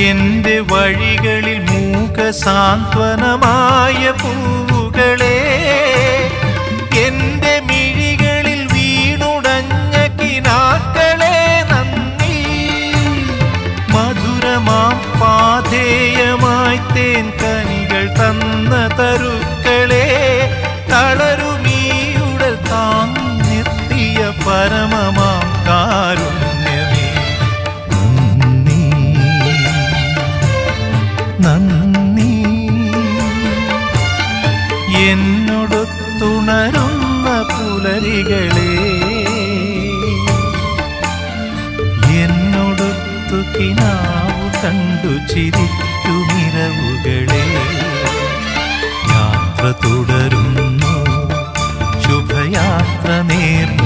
എന്റെ വഴികളിൽ മൂക സാന്ത്വനമായ പൂവുകളെ എന്റെ മിഴികളിൽ വീണുടഞ്ഞ കിനാക്കളെ നന്ദി. മധുരമാം പാധേയമായി തേൻ കനികൾ തന്ന തരുക്കളെ താങ്ങി നിർത്തിയ പരമമാം നന്ദി. എന്നോടൊത്തുണരുന്ന പുലരികളെ എന്നൊടുത്തു കിനാവ് കണ്ടു ചിരിക്കുമിരവുകളെ യാത്ര തുടരുന്നു ശുഭയാത്ര നേർന്നു.